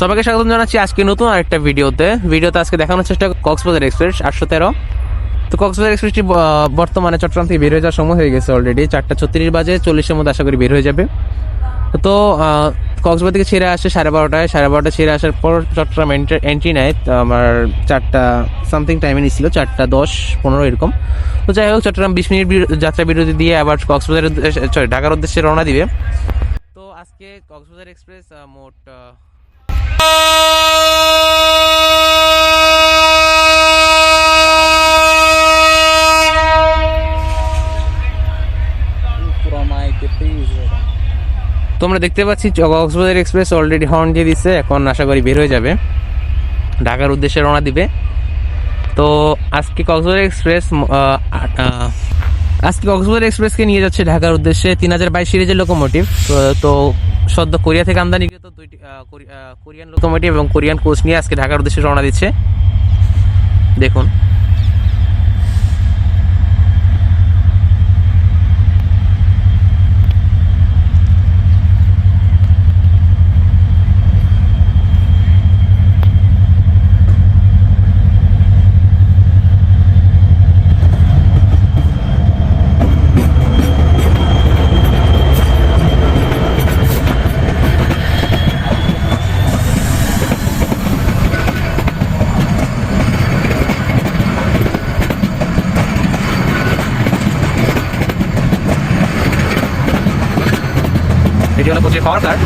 সবাইকে স্বাগত জানাচ্ছি আজকে নতুন আরেকটা ভিডিওতে। ভিডিওতে আজকে দেখানোর চেষ্টা কক্সবাজার এক্সপ্রেস আটশো তেরো। তো কক্সবাজার এক্সপ্রেসটি বর্তমানে চট্টগ্রাম থেকে বের হয়ে যাওয়ার সময় হয়ে গেছে অলরেডি চারটা ছত্রিশ বাজে, চল্লিশের মধ্যে আশা করি বের হয়ে যাবে। তো কক্সবাজার থেকে ছেড়ে আসে সাড়ে বারোটায়। সাড়ে বারোটা ছেড়ে আসার পর চট্টগ্রাম এন্ট্রি নেয় আমার চারটা সামথিং টাইমে নিছিল, চারটা দশ, পনেরো এরকম। তো যাই হোক, চট্টগ্রাম বিশ মিনিট যাত্রা বিরতি দিয়ে আবার কক্সবাজারের সরি ঢাকার উদ্দেশ্যে রওনা দিবে। আজকে কক্সবাজার এক্সপ্রেস মোট তোমরা দেখতে পাচ্ছি কক্সবাজার এক্সপ্রেস অলরেডি হর্ন দিয়ে দিচ্ছে এখন আশা করি বের হয়ে যাবে। ঢাকার উদ্দেশ্যে রওনা দিবে। তো আজকে কক্সবাজার এক্সপ্রেস আজকে কক্সবাজার এক্সপ্রেসকে নিয়ে যাচ্ছে ঢাকার উদ্দেশ্যে তিন হাজার বাইশ সিরিজের লোকোমোটিভ তো সদ্য কোরিয়া থেকে আমদানিকৃত দুইটি কোরিয়ান লোকোমোটিভ এবং কোরিয়ান কোচ নিয়ে আজকে ঢাকার উদ্দেশ্যে রওনা দিচ্ছে। দেখুন। Medyo na po si power.